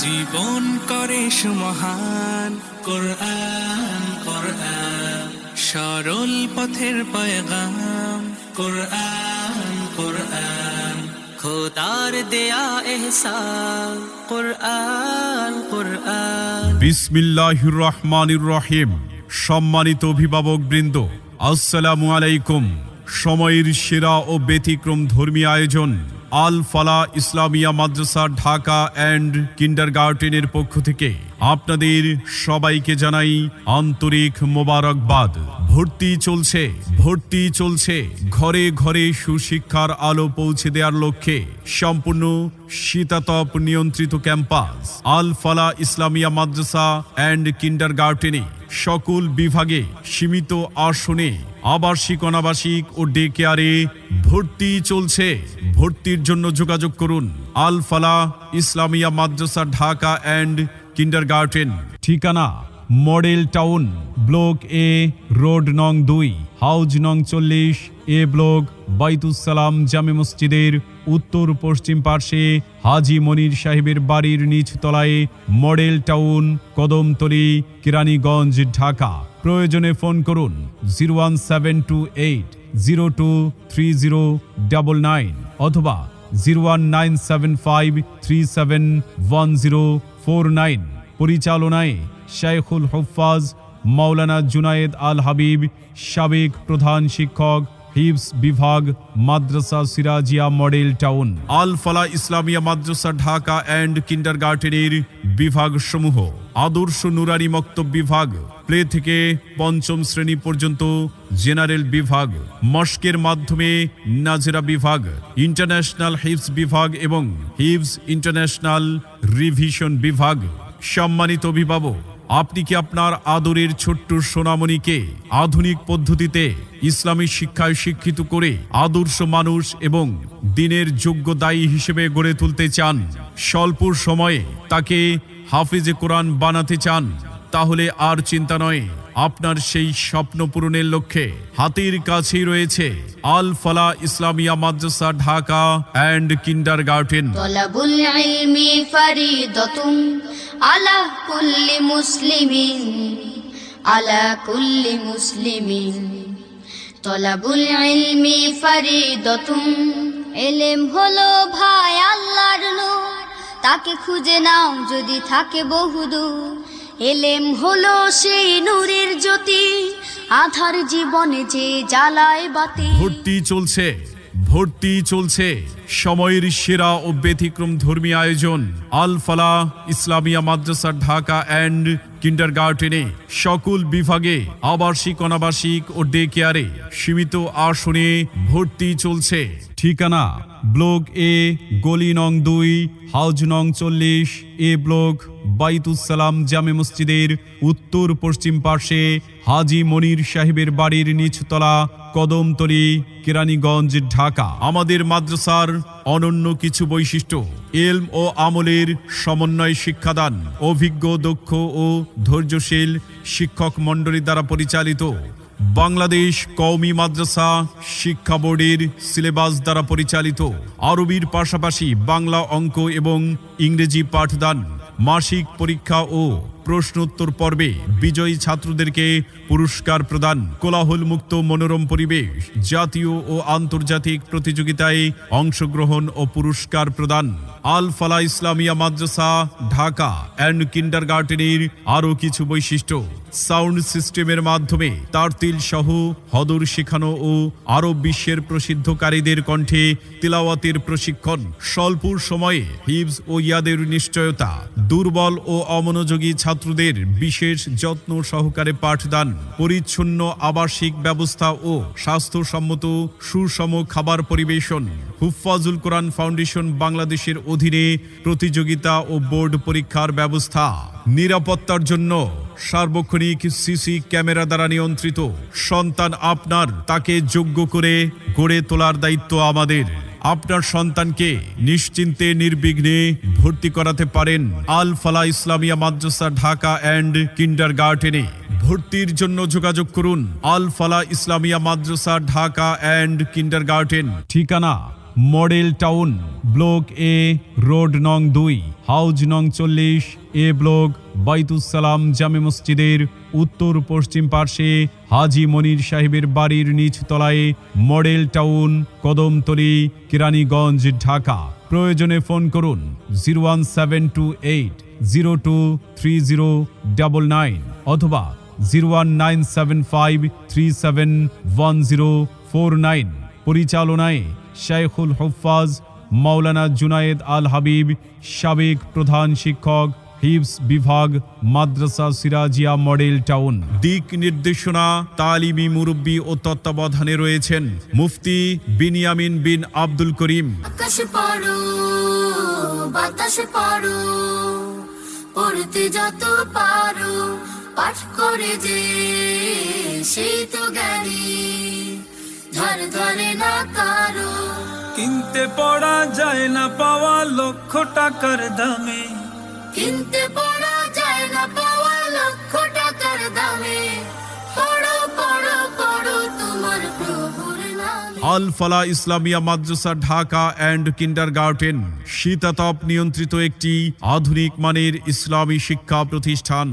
জীবন করে সুমহান কোরআন কোরআন। সরল পথের পয়গাম, কোরআন কোরআন। খোদার দেয়া এহসান, কোরআন কোরআন। বিসমিল্লাহির রহমানির রহিম। সম্মানিত অভিভাবক বৃন্দ, আসসালামু আলাইকুম। সময়ের সেরা ও ব্যতিক্রম ধর্মীয় আয়োজন আল ফালা ইসলামিয়া মাদ্রাসা, ঢাকা অ্যান্ড কিন্ডার গার্ডেনের পক্ষ থেকে আপনাদের সবাইকে জানাই আন্তরিক মোবারকবাদ। ভর্তি চলছে ভর্তি চলছে। ঘরে ঘরে সুশিক্ষার আলো পৌঁছে দেওয়ার লক্ষ্যে সম্পূর্ণ শীতাতপ নিয়ন্ত্রিত campus Al Falah Islamia Madrasa and কিন্ডার সকল বিভাগে সীমিত আসনে আবাসিক, অনাবাসিক ও ডে কেয়ারে ভর্তি চলছে। ভর্তির জন্য যোগাযোগ করুন। Al Falah Islamia Madrasa, Dhaka and kindergarten ঠিকানা, model town, block A, road নং দুই, হাউজ নং চল্লিশ, এ ব্লক বাইতুসালাম জামে মসজিদের উত্তর পশ্চিম পার্শ্বে হাজি মনির সাহেবের বাড়ির নিচ তলায় মডেল টাউন, কদমতলি, কেরানীগঞ্জ, ঢাকা। প্রয়োজনে ফোন করুন zero one seven two eight zero two three zero double nine অথবা zero one nine seven five three seven one zero four nine. পরিচালনায় শাইখুল হফাজ মাওলানা জুনায়েদ আল হাবিব, সাবেক প্রধান শিক্ষক হিবস বিভাগ, মাদ্রাসা Sirajia model town. Al Falah Islamia Madrasa, Dhaka and কিন্ডার গার্ডেনের বিভাগ সমূহ আদর্শ নুরানি মক্তব বিভাগ, প্লে থেকে পঞ্চম শ্রেণি পর্যন্ত জেনারেল বিভাগ, মস্কের মাধ্যমে নাজেরা বিভাগ, ইন্টারন্যাশনাল হিপস বিভাগ এবং হিভস ইন্টারন্যাশনাল রিভিশন বিভাগ সম্মানিত অভিভাবক। আপনি কি আপনার আদরের ছোট্ট সোনামণিকে আধুনিক পদ্ধতিতে ইসলামী শিক্ষায় শিক্ষিত করে আদর্শ মানুষ এবং দিনের যোগ্য দায়ী হিসেবে গড়ে তুলতে চান? স্বল্প সময়ে তাকে হাফিজে কোরআন বানাতে চান, তাহলে আর চিন্তা নয়। আপনার সেই স্বপ্ন পূরণের লক্ষ্যে হাতির কাছেই রয়েছে Al Falah Islamia Madrasa, Dhaka and kindergarten আলা কুল্লি মুসলিমিন, আলা কুল্লি মুসলিমিন। তলাবুল ইলমি ফারিদতুম এলেম হলো ভাই আল্লাহর নূর। তাকে খুঁজে নাও যদি থাকে বহুদূর। এলেম হলো সেই নূরের জ্যোতি, আধার জীবনে যে জ্বালায় বাতি। ভর্তি চলছে ভর্তি চলছে সময়ের সেরা ও ব্যতিক্রম ধর্মী আয়োজন আল ফালা ইসলামিয়া মাদ্রাসা, ঢাকা অ্যান্ড কিন্ডার গার্ডেনে সকল বিভাগে আবাসিক, অনাবাসিক ও ডে কেয়ারে সীমিত আসনে ভর্তি চলছে। ঠিকানা ব্লক এ, গলি নং দুই, হাউজ নং চল্লিশ, এ ব্লক বাইতুসালাম জামে মসজিদের উত্তর পশ্চিম পার্শ্বে হাজি মনির সাহেবের বাড়ির নিচতলা কদমতলি, কেরানীগঞ্জ, ঢাকা। আমাদের মাদ্রাসার অনন্য কিছু বৈশিষ্ট্য। এলম ও আমলের সমন্বয় শিক্ষাদান, অভিজ্ঞ, দক্ষ ও ধৈর্যশীল শিক্ষক মণ্ডলী দ্বারা পরিচালিত বাংলাদেশ কওমি মাদ্রাসা শিক্ষা বোর্ডের সিলেবাস দ্বারা পরিচালিত। আরবির পাশাপাশি বাংলা অঙ্ক এবং ইংরেজি পাঠদান, মাসিক পরীক্ষা ও প্রশ্নোত্তর পর্বে বিজয়ী ছাত্রদেরকে পুরস্কার প্রদান কোলাহল মুক্ত মনোরম পরিবেশ, জাতীয় ও আন্তর্জাতিক প্রতিযোগিতায় অংশগ্রহণ ও পুরস্কার প্রদান। আল ফালা ইসলামিয়া মাদ্রাসা, ঢাকা অ্যান্ড কিন্ডার গার্ডেনের আরও কিছু বৈশিষ্ট্য। সাউন্ড সিস্টেমের মাধ্যমে তারতিল সহ হদর শেখানো ও আরব বিশ্বের প্রসিদ্ধকারীদের কণ্ঠে তিলাওয়াতের প্রশিক্ষণ। স্বল্প সময়ে হিবস ও ইয়াদের নিশ্চয়তা, দুর্বল ও অমনোযোগী ছাত্রদের বিশেষ যত্ন সহকারে পাঠদান, পরিচ্ছন্ন আবাসিক ব্যবস্থা ও স্বাস্থ্যসম্মত সুষম খাবার পরিবেশন। হুফাজুল কোরআন ফাউন্ডেশন বাংলাদেশের অধীনে প্রতিযোগিতা ও বোর্ড পরীক্ষার ব্যবস্থা। নিরাপত্তার জন্য সার্বক্ষণিক সিসি ক্যামেরা দ্বারা নিয়ন্ত্রিত। সন্তান আপনার, তাকে যোগ্য করে গড়ে তোলার দায়িত্ব আমাদের। আপনার সন্তানকে নিশ্চিন্তে, নির্বিঘ্নে ভর্তি করাতে পারেন আল ফালা ইসলামিয়া মাদ্রাসা ঢাকা অ্যান্ড কিন্ডার গার্ডেনে ভর্তির জন্য যোগাযোগ করুন Al Falah Islamia Madrasa Dhaka and kindergarten ঠিকানা, model town, block A, road নং দুই, হাউজ নং চল্লিশ এ ব্লক বাইতুসালাম জামে মসজিদের উত্তর পশ্চিম পার্শ্বে হাজি মনির সাহেবের বাড়ির নিচতলায় মডেল টাউন, কদমতলী, কেরানীগঞ্জ, ঢাকা। প্রয়োজনে ফোন করুন zero one seven two eight, zero two three zero double nine অথবা zero one nine seven five three seven one zero four nine. পরিচালনায় শেখুল হুফাজ মাওলানা জুনায়েদ আল হাবিব, সাবেক প্রধান শিক্ষক হিবস বিভাগ মাদ্রাসা সিরাজিয়া মডেল টাউন। দিক নির্দেশনা তালিমি মুরব্বী ও তত্ত্বাবধানে রয়েছেন মুফতি বিনিয়ামিন বিন আব্দুল করিম। আকাশে পড়ো বাতাসে পড়ো পড়তে যত পারো পাঠ করে যে সেই তো জ্ঞানী। ধার ধারে না কারও। কিনতে পড়া যায় না পাওয়া লক্ষ টাকার দামে। কিনতে পড়া যায় না পাওয়া লক্ষ টাকার দামে। Al Falah Islamia Madrasa, Dhaka and kindergarten শীতাতপ নিয়ন্ত্রিত একটি আধুনিক মানের ইসলামী শিক্ষা প্রতিষ্ঠান।